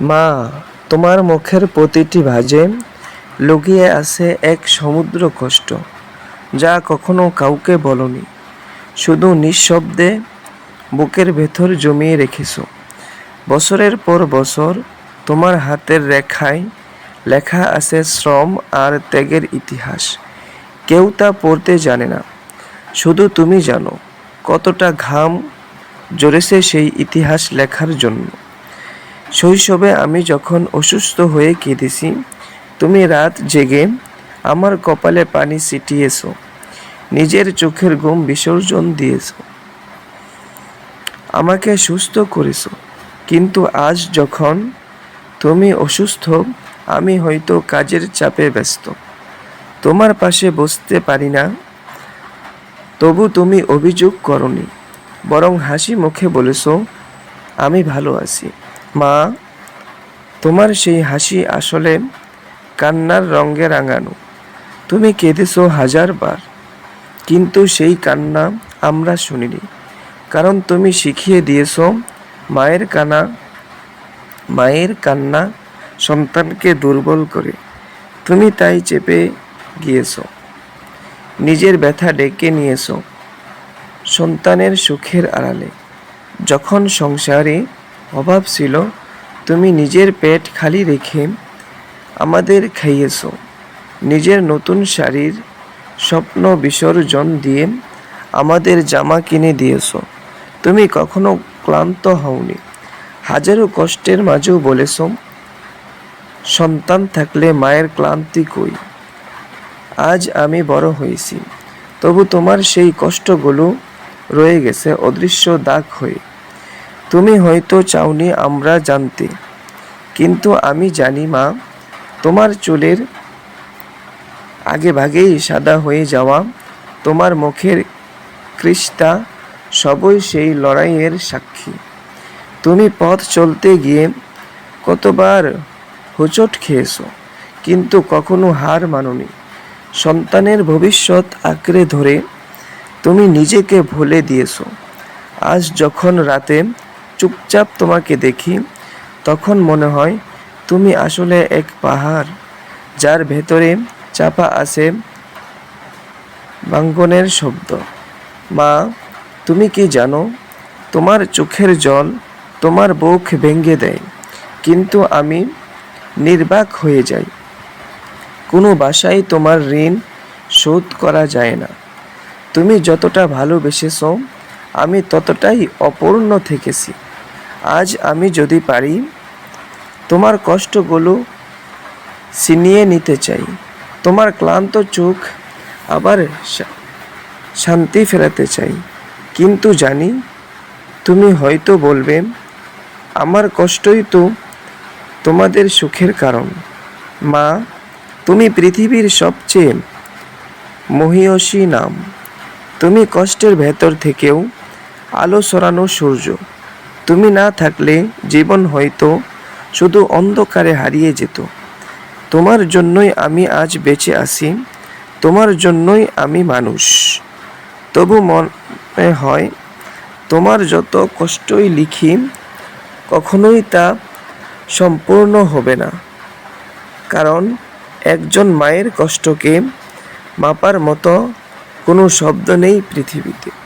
মা, তোমার মুখের প্রতিটি ভাঁজে লুকিয়ে আছে এক সমুদ্র কষ্ট, যা কখনো কাউকে বলনি। শুধু নিঃশব্দে বুকের ভেতর জমিয়ে রেখেছো। বছরের পর বছর তোমার হাতের রেখায় লেখা আছে শ্রম আর ত্যাগের ইতিহাস। কেউ তা পড়তে জানে না। শুধু তুমি জানো কতটা ঘাম জড়েছে সেই ইতিহাস লেখার জন্য। শৈশবে আমি যখন অসুস্থ হয়ে কেঁদেছি, তুমি রাত জেগে আমার কপালে পানি ছিটিয়েছো, নিজের চোখের ঘুম বিসর্জন দিয়েছ। আমাকে সুস্থ করেছ, কিন্তু আজ যখন তুমি অসুস্থ, আমি হয়তো কাজের চাপে ব্যস্ত। তোমার পাশে বসতে পারি না, তবু তুমি অভিযোগ করনি, বরং হাসি মুখে বলেছ, আমি ভালো আছি। মা, তোমার সেই হাসি আসলে কান্নার রঙে রাঙানো। তুমি কেঁদেছো হাজারবার, কিন্তু সেই কান্না আমরা শুনিনি। কারণ তুমি শিখিয়ে দিয়েছ, মায়ের কানা, মায়ের কান্না সন্তানকে দুর্বল করে। তুমি তাই চেপে গিয়েছো। নিজের ব্যথা ডেকে নিয়েছো। সন্তানের সুখের আড়ালে। যখন সংসারে অভাব ছিল, তুমি নিজের পেট খালি রেখে আমাদের খাইয়েছো। নিজের নতুন শাড়ির স্বপ্ন বিসর্জন দিয়ে আমাদের জামা কিনে দিয়েছ। তুমি কখনো ক্লান্ত হওনি। হাজারো কষ্টের মাঝেও বলেছ, সন্তান থাকলে মায়ের ক্লান্তি কই? আজ আমি বড় হয়েছি, তবু তোমার সেই কষ্টগুলো রয়ে গেছে অদৃশ্য দাগ হয়ে। তুমি হয়তো চাওনি আমরা জানতে। কিন্তু আমি জানি, মা, তোমার চুলের আগে ভাগেই সাদা হয়ে যাওয়া, তোমার মুখের কৃষ্টা সবই সেই লড়াইয়ের সাক্ষী। তুমি পথ চলতে গিয়ে কতবার হোঁচট খেয়েছো, কিন্তু কখনো হার মাননি। সন্তানের ভবিষ্যৎ আঁকড়ে ধরে তুমি নিজেকে ভুলে দিয়েছ। আজ যখন রাতে চুপচাপ তোমাকে দেখি, তখন মনে হয় তুমি আসলে এক পাহাড়, যার ভেতরে চাপা আছে বাঙ্গনের শব্দ। মা, তুমি কি জানো, তোমার চোখের জল তোমার বুক ভেঙে দেয়, কিন্তু আমি নির্বাক হয়ে যাই। কোনো বাসায় তোমার ঋণ শোধ করা যায় না। তুমি যতটা ভালোবেসেছ, আমি ততটাই অপূর্ণ থেকেছি। আজ আমি যদি পারি, তোমার কষ্টগুলো ছিনিয়ে নিতে চাই। তোমার ক্লান্ত চোখ আবার শান্তি ফেরাতে চাই। কিন্তু জানি, তুমি হয়তো বলবে, আমার কষ্টই তো তোমাদের সুখের কারণ। মা, তুমি পৃথিবীর সবচেয়ে মহিয়সী নাম। তুমি কষ্টের ভেতর থেকেও আলো সরানো সূর্য। তুমি না থাকলে জীবন হয়তো শুধু অন্ধকারে হারিয়ে যেত। তোমার জন্যই আমি আজ বেঁচে আছি, তোমার জন্যই আমি মানুষ। তবু মনে হয় তোমার যত কষ্টই লিখি, কখনোই তা সম্পূর্ণ হবে না। কারণ একজন মায়ের কষ্টকে মাপার মতো কোনো শব্দ নেই পৃথিবীতে।